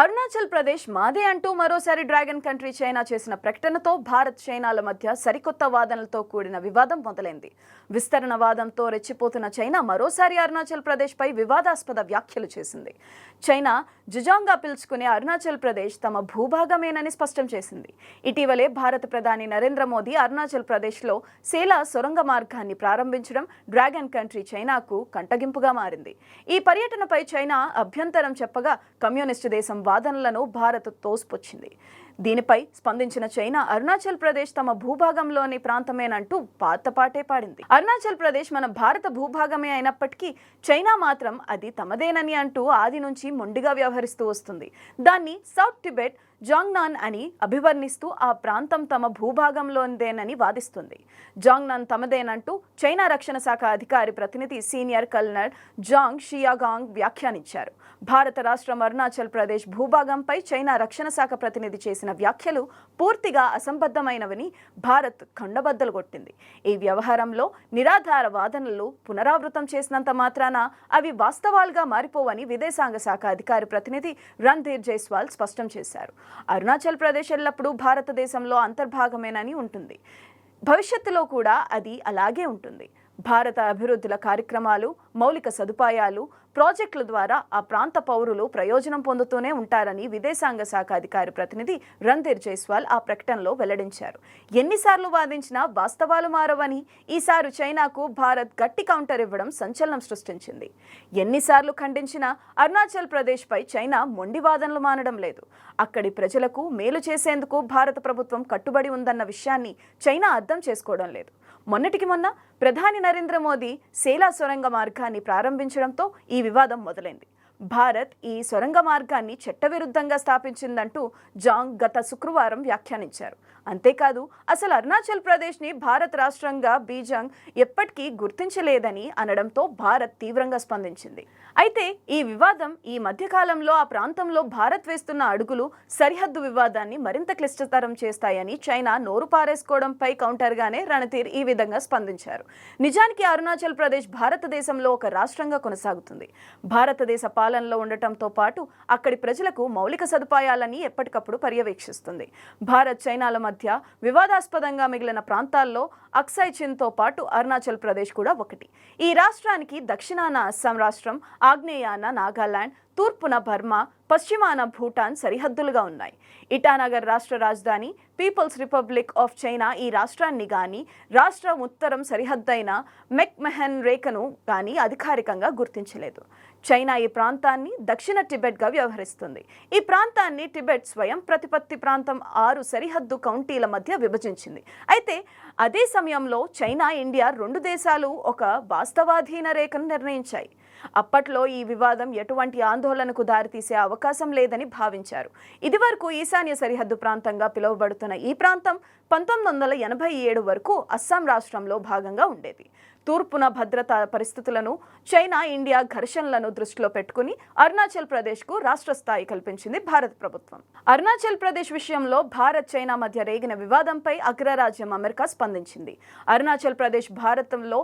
అరుణాచల్ ప్రదేశ్ మాదే అంటూ మరోసారి డ్రాగన్ కంట్రీ చైనా చేసిన ప్రకటనతో భారత్ చైనాల మధ్య సరికొత్త వాదనలతో కూడిన వివాదం మొదలైంది. విస్తరణ వాదంతో రెచ్చిపోతున్న చైనా మరోసారి అరుణాచల్ ప్రదేశ్పై వివాదాస్పద వ్యాఖ్యలు చేసింది. చైనా జుజాంగా పిలుచుకునే అరుణాచల్ ప్రదేశ్ తమ భూభాగమేనని స్పష్టం చేసింది. ఇటీవలే భారత ప్రధాని నరేంద్ర మోదీ అరుణాచల్ ప్రదేశ్లో సేలా సొరంగ మార్గాన్ని ప్రారంభించడం డ్రాగన్ కంట్రీ చైనాకు కంటగింపుగా మారింది. ఈ పర్యటనపై చైనా అభ్యంతరం చెప్పగా కమ్యూనిస్టు దేశం వాదనలను భారత్ తోసిపుచ్చింది. దీనిపై స్పందించిన చైనా అరుణాచల్ ప్రదేశ్ తమ భూభాగంలోని ప్రాంతమేనంటూ పాతపాటే పాడింది. అరుణాచల్ ప్రదేశ్ మన భారత భూభాగమే అయినప్పటికీ చైనా మాత్రం అది తమదేనని అంటూ ఆది నుంచి మొండిగా వ్యవహరిస్తూ వస్తుంది. దాన్ని సౌత్ టిబెట్ జాంగ్నాన్ అని అభివర్ణిస్తూ ఆ ప్రాంతం తమ భూభాగంలోనిదేనని వాదిస్తుంది. జాంగ్నాన్ తమదేనంటూ చైనా రక్షణ శాఖ అధికారి ప్రతినిధి సీనియర్ కల్నల్ జాంగ్ షియాగాంగ్ వ్యాఖ్యానించారు. భారత రాష్ట్రం అరుణాచల్ ప్రదేశ్ భూభాగంపై చైనా రక్షణ శాఖ ప్రతినిధి చేసిన వ్యాఖ్యలు పూర్తిగా అసంబద్ధమైనవని భారత్ ఖండబద్దలు కొట్టింది. ఈ వ్యవహారంలో నిరాధార వాదనలు పునరావృతం చేసినంత మాత్రాన అవి వాస్తవాలుగా మారిపోవని విదేశాంగ శాఖ అధికారి ప్రతినిధి రణ్ధీర్ జైస్వాల్ స్పష్టం చేశారు. అరుణాచల్ ప్రదేశ్ ఎల్లప్పుడూ భారతదేశంలో అంతర్భాగమేనని ఉంటుంది. భవిష్యత్తులో కూడా అది అలాగే ఉంటుంది. భారత అభివృద్ధుల కార్యక్రమాలు మౌలిక సదుపాయాలు ప్రాజెక్టుల ద్వారా ఆ ప్రాంత పౌరులు ప్రయోజనం పొందుతూనే ఉంటారని విదేశాంగ శాఖ అధికారి ప్రతినిధి రణధీర్ జైస్వాల్ ఆ ప్రకటనలో వెల్లడించారు. ఎన్నిసార్లు వాదించినా వాస్తవాలు మారవని ఈసారి చైనాకు భారత్ గట్టి కౌంటర్ ఇవ్వడం సంచలనం సృష్టించింది. ఎన్నిసార్లు ఖండించినా అరుణాచల్ ప్రదేశ్పై చైనా మొండి వాదనలు మానడం లేదు. అక్కడి ప్రజలకు మేలు చేసేందుకు భారత ప్రభుత్వం కట్టుబడి ఉందన్న విషయాన్ని చైనా అర్థం చేసుకోవడం లేదు. మొన్నటికి మొన్న ప్రధాని నరేంద్ర మోదీ సేలా సొరంగ మార్గాన్ని ప్రారంభించడంతో ఈ వివాదం మొదలైంది. భారత్ ఈ సొరంగ మార్గాన్ని చట్టవిరుద్ధంగా స్థాపించిందంటూ జాంగ్ గత శుక్రవారం వ్యాఖ్యానించారు. అంతేకాదు అసలు అరుణాచల్ ప్రదేశ్ని భారత్ రాష్ట్రంగా బీజంగ్ ఎప్పటికీ గుర్తించలేదని అనడంతో భారత్ తీవ్రంగా స్పందించింది. అయితే ఈ వివాదం ఈ మధ్యకాలంలో ఆ ప్రాంతంలో భారత్ వేస్తున్న అడుగులు సరిహద్దు వివాదాన్ని మరింత క్లిష్టతరం చేస్తాయని చైనా నోరు పారేసుకోవడంపై కౌంటర్గానే రణతీర్ ఈ విధంగా స్పందించారు. నిజానికి అరుణాచల్ ప్రదేశ్ భారతదేశంలో ఒక రాష్ట్రంగా కొనసాగుతుంది. భారతదేశ పాలనలో ఉండటంతో పాటు అక్కడి ప్రజలకు మౌలిక సదుపాయాలని ఎప్పటికప్పుడు పర్యవేక్షిస్తుంది. భారత్ చైనాల మధ్య మధ్య వివాదాస్పదంగా మిగిలిన ప్రాంతాల్లో అక్సై చిన్తో పాటు అరుణాచల్ ప్రదేశ్ కూడా ఒకటి. ఈ రాష్ట్రానికి దక్షిణాన అస్సాం రాష్ట్రం ఆగ్నేయాన నాగాలాండ్ తూర్పున బర్మా పశ్చిమాన భూటాన్ సరిహద్దులుగా ఉన్నాయి. ఇటానగర్ రాష్ట్ర రాజధాని పీపుల్స్ రిపబ్లిక్ ఆఫ్ చైనా ఈ రాష్ట్రాన్ని గాని రాష్ట్ర ఉత్తరం సరిహద్దైన మెక్ మెహన్ రేఖను గాని అధికారికంగా గుర్తించలేదు. చైనా ఈ ప్రాంతాన్ని దక్షిణ టిబెట్గా వ్యవహరిస్తుంది. ఈ ప్రాంతాన్ని టిబెట్ స్వయం ప్రతిపత్తి ప్రాంతం ఆరు సరిహద్దు కౌంటీల మధ్య విభజించింది. అయితే అదే సమయంలో చైనా ఇండియా రెండు దేశాలు ఒక వాస్తవాధీన రేఖను నిర్ణయించాయి. అప్పట్లో ఈ వివాదం ఎటువంటి ఆందోళనకు దారితీసే అవకాశం లేదని భావించారు. ఇదివరకు ఈశాన్య సరిహద్దు ప్రాంతంగా పిలువబడుతున్న ఈ ప్రాంతం పంతొమ్మిది వందల ఎనభై ఏడు వరకు అస్సాం రాష్ట్రంలో భాగంగా ఉండేది. తూర్పున భద్రతా పరిస్థితులను చైనా ఇండియా ఘర్షణలను దృష్టిలో పెట్టుకుని అరుణాచల్ ప్రదేశ్కు రాష్ట్ర స్థాయి కల్పించింది భారత ప్రభుత్వం. అరుణాచల్ ప్రదేశ్ విషయంలో భారత్ చైనా మధ్య రేగిన వివాదంపై అగ్రరాజ్యం అమెరికా స్పందించింది. అరుణాచల్ ప్రదేశ్ భారతంలో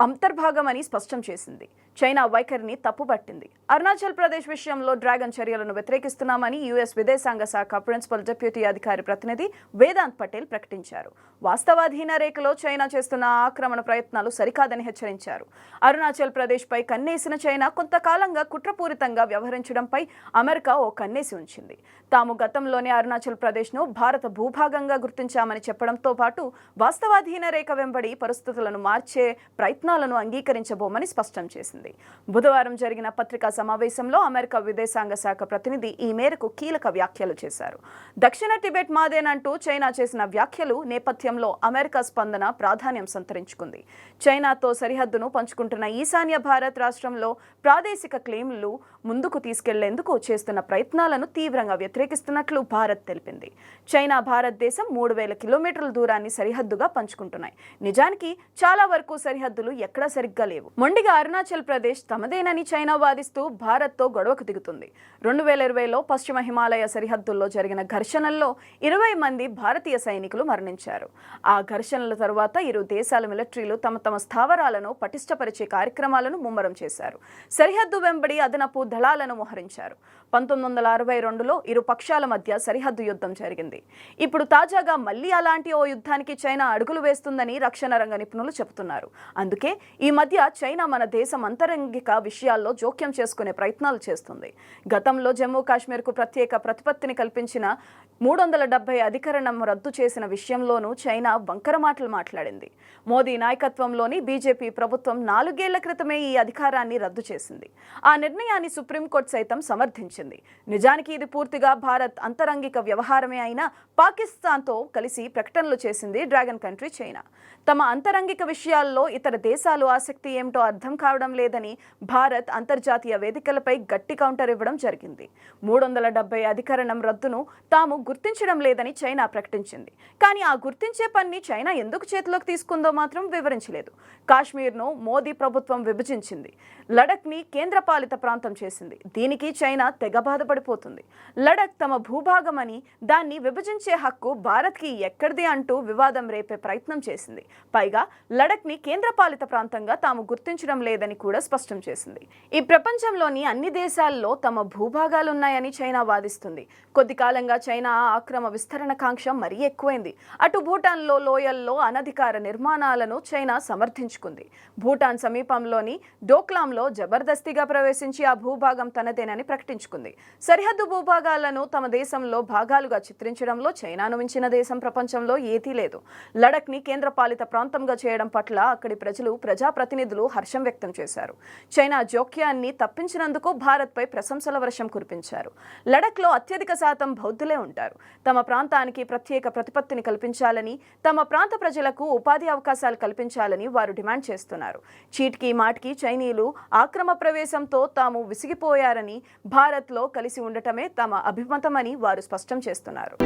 అంతర్భాగమని స్పష్టం చేసింది. చైనా వైఖరిని తప్పుపట్టింది. అరుణాచల్ ప్రదేశ్ విషయంలో డ్రాగన్ చర్యలను వ్యతిరేకిస్తున్నామని యుఎస్ విదేశాంగ శాఖ ప్రిన్సిపల్ డిప్యూటీ అధికారి ప్రతినిధి వేదాంత్ పటేల్ ప్రకటించారు. వాస్తవాధీన రేఖలో చైనా చేస్తున్న ఆక్రమణ ప్రయత్నాలు సరికాదని హెచ్చరించారు. అరుణాచల్ ప్రదేశ్పై కన్నేసిన చైనా కొంతకాలంగా కుట్రపూరితంగా వ్యవహరించడంపై అమెరికా ఓ కన్నేసి ఉంచింది. తాము గతంలోనే అరుణాచల్ ప్రదేశ్ను భారత భూభాగంగా గుర్తించామని చెప్పడంతో పాటు వాస్తవాధీన రేఖ వెంబడి పరిస్థితులను మార్చే ప్రయత్నాలను అంగీకరించబోమని స్పష్టం చేసింది. బుధవారం జరిగిన పత్రికా సమావేశంలో అమెరికా విదేశాంగ శాఖ ప్రతినిధి ఈ మేరకు కీలక వ్యాఖ్యలు చేశారు. దక్షిణ టిబెట్ మాదేనంటూ చైనా చేసిన వ్యాఖ్యలు నేపథ్యంలో అమెరికా స్పందన ప్రాధాన్యం సంతరించుకుంది. చైనాతో సరిహద్దును పంచుకుంటున్న ఈశాన్య భారత్ రాష్ట్రంలో ప్రాదేశిక క్లెయిమ్లు ముందుకు తీసుకెళ్ళేందుకు చేస్తున్న ప్రయత్నాలను తీవ్రంగా వ్యతిరేకిస్తున్నట్లు భారత్ తెలిపింది. చైనా భారతదేశం మూడు వేల కిలోమీటర్ల దూరాన్ని సరిహద్దుగా పంచుకుంటున్నాయి. నిజానికి చాలా వరకు సరిహద్దులు ఎక్కడా సరిగ్గా లేవు. మొండిగా అరుణాచల్ ప్రదేశ్ తమదేనని చైనా వాదిస్తూ భారత్తో గొడవకు దిగుతుంది. రెండు వేల ఇరవైలో పశ్చిమ హిమాలయ సరిహద్దుల్లో జరిగిన ఘర్షణల్లో ఇరవై మంది భారతీయ సైనికులు మరణించారు. ఆ ఘర్షణల తర్వాత ఇరు దేశాల మిలిటరీలు తమ తమ స్థావరాలను పటిష్టపరిచే కార్యక్రమాలను ముమ్మరం చేశారు. సరిహద్దు వెంబడి అదనపు దళాలను మోహరించారు. పంతొమ్మిది వందల అరవై రెండులో ఇరు పక్షాల మధ్య సరిహద్దు యుద్ధం జరిగింది. ఇప్పుడు తాజాగా మళ్ళీ అలాంటి ఓ యుద్ధానికి చైనా అడుగులు వేస్తుందని రక్షణ రంగ నిపుణులు చెబుతున్నారు. అందుకే ఈ మధ్య చైనా మన దేశం అంతరంగిక విషయాల్లో జోక్యం చేసుకునే ప్రయత్నాలు చేస్తుంది. గతంలో జమ్మూ కాశ్మీర్కు ప్రత్యేక ప్రతిపత్తిని కల్పించిన మూడు వందల డెబ్బై అధికరణం రద్దు చేసిన విషయంలోనూ చైనా వంకర మాటలు మాట్లాడింది. మోదీ నాయకత్వంలోని బీజేపీ ప్రభుత్వం నాలుగేళ్ళ క్రితమే ఈ అధికారాన్ని రద్దు చేసింది. ఆ నిర్ణయాన్ని సుప్రీంకోర్టు సైతం సమర్థించింది. నిజానికి ఇది పూర్తిగా భారత్ అంతరంగిక వ్యవహారమే అయినా పాకిస్తాన్తో కలిసి ప్రకటనలు చేసింది డ్రాగన్ కంట్రీ చైనా. తమ అంతరంగిక విషయాల్లో ఇతర దేశాలు ఆసక్తి ఏమిటో అర్థం కావడం లేదని భారత్ అంతర్జాతీయ వేదికలపై గట్టి కౌంటర్ ఇవ్వడం జరిగింది. మూడు వందల డెబ్బై అధికరణం రద్దును తాము గుర్తించడం లేదని చైనా ప్రకటించింది. కానీ ఆ గుర్తించే పనిని చైనా ఎందుకు చేతిలోకి తీసుకుందో మాత్రం వివరించలేదు. కాశ్మీర్ను మోదీ ప్రభుత్వం విభజించింది. లడఖ్ని కేంద్రపాలిత ప్రాంతం చేసింది. దీనికి చైనా తెగ బాధపడిపోతుంది. లడఖ్ తమ భూభాగమని దాన్ని విభజించే హక్కు భారత్కి ఎక్కడిది అంటూ వివాదం రేపే ప్రయత్నం చేసింది. పైగా లడఖ్ని కేంద్రపాలిత ప్రాంతంగా తాము గుర్తించడం లేదని కూడా స్పష్టం చేసింది. ఈ ప్రపంచంలోని అన్ని దేశాల్లో తమ భూభాగాలున్నాయని చైనా వాదిస్తుంది. కొద్ది కాలంగా చైనా ఆక్రమ విస్తరణ కాంక్ష మరీ ఎక్కువైంది. అటు భూటాన్లో లోయల్లో అనధికార నిర్మాణాలను చైనా సమర్థించుకుంది. భూటాన్ సమీపంలోని డోక్లాంలో జబర్దస్తిగా ప్రవేశించి ఆ భూభాగం తనదేనని ప్రకటించుకుంది. సరిహద్దు భూభాగాలను తమ దేశంలో భాగాలుగా చిత్రించడంలో చైనాను మించిన దేశం ప్రపంచంలో ఏదీ లేదు. లడఖ్ని కేంద్రపాలిత ప్రాంతంగా చేయడం పట్ల అక్కడి ప్రజలు ప్రజాప్రతినిధులు హర్షం వ్యక్తం చేశారు. చైనా జోక్యాన్ని తప్పించినందుకు భారత్పై ప్రశంసల వర్షం కురిపించారు. లడఖ్లో అత్యధిక శాతం బౌద్ధులే ఉంటారు. తమ ప్రాంతానికి ప్రత్యేక ప్రతిపత్తిని కల్పించాలని తమ ప్రాంత ప్రజలకు ఉపాధి అవకాశాలు కల్పించాలని వారు డిమాండ్ చేస్తున్నారు. చీట్కి మాటికి చైనీయులు ఆక్రమ ప్రవేశంతో తాము విసిగిపోయారని భారత్లో కలిసి ఉండటమే తమ అభిమతమని వారు స్పష్టం చేస్తున్నారు.